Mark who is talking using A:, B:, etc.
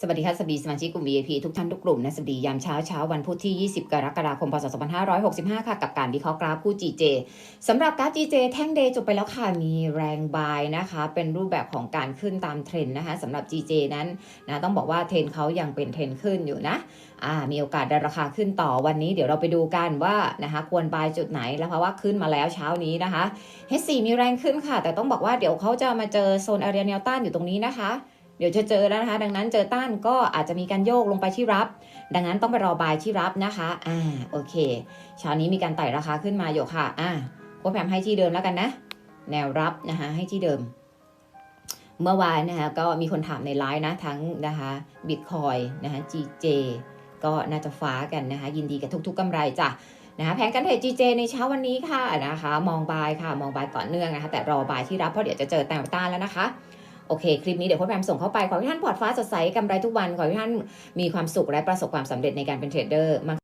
A: สวัสดีค่ะสวัสดีสมาชิกกลุ่ม VIP ทุกท่านทุกกลุ่มนะสวัสดียามเช้าเช้าวันพุธที่ 20 กรกฎาคม พศ 2565 ค่ะ กับการวิเคราะห์กราฟคู่ GJ สำหรับกราฟ GJ แท่งเดย์จบไปแล้วค่ะ มีแรงบายนะคะ เป็นรูปแบบของการขึ้นตามเทรนนะคะสำหรับ GJ นั้นนะต้องบอกว่าเทรนเขายังเป็นเทรนขึ้นอยู่นะอ่ามีโอกาสได้ราคาขึ้นต่อวันนี้เดี๋ยวเราไปดูกันว่านะคะควรบายจุดไหนแล้วเพราะว่าขึ้นมาแล้วเช้านี้นะคะ H4 มีแรงขึ้นค่ะ แต่ต้องบอกว่าเดี๋ยวเขาจะมาเจอโซนอารียแนวต้านอยู่ตรงนี้นะคะ เดี๋ยวจะเจอแล้วนะคะ ดังนั้นเจอต้านก็อาจจะมีการโยกลงไปที่รับ ดังนั้นต้องไปรอบายที่รับนะคะอ่าโอเคเช้านี้มีการไต่ราคาขึ้นมาอยู่ค่ะอ่าโค้ชแพมให้ที่เดิมแล้วกันนะ แนวรับนะคะให้ที่เดิม เมื่อวานนะคะก็มีคนถามในไลน์นะทั้งนะคะบิตคอยนะคะ GJ ก็น่าจะฟ้ากันนะคะ ยินดีกับทุก ๆกำไรจ้ะนะคะแผนการเทรด GJ ในเช้าวันนี้ค่ะนะคะ มองบายค่ะ มองบายต่อเนื่องนะคะ แต่รอบายที่รับเพราะเดี๋ยวจะเจอแนวต้านแล้วนะคะ โอเค คลิปนี้เดี๋ยวโค้ชแพมส่งเข้าไปขอให้ท่านปลอดฟ้าสดใสกำไรทุกวันขอให้ท่านมีความสุขและประสบความสำเร็จในการเป็นเทรดเดอร์มาก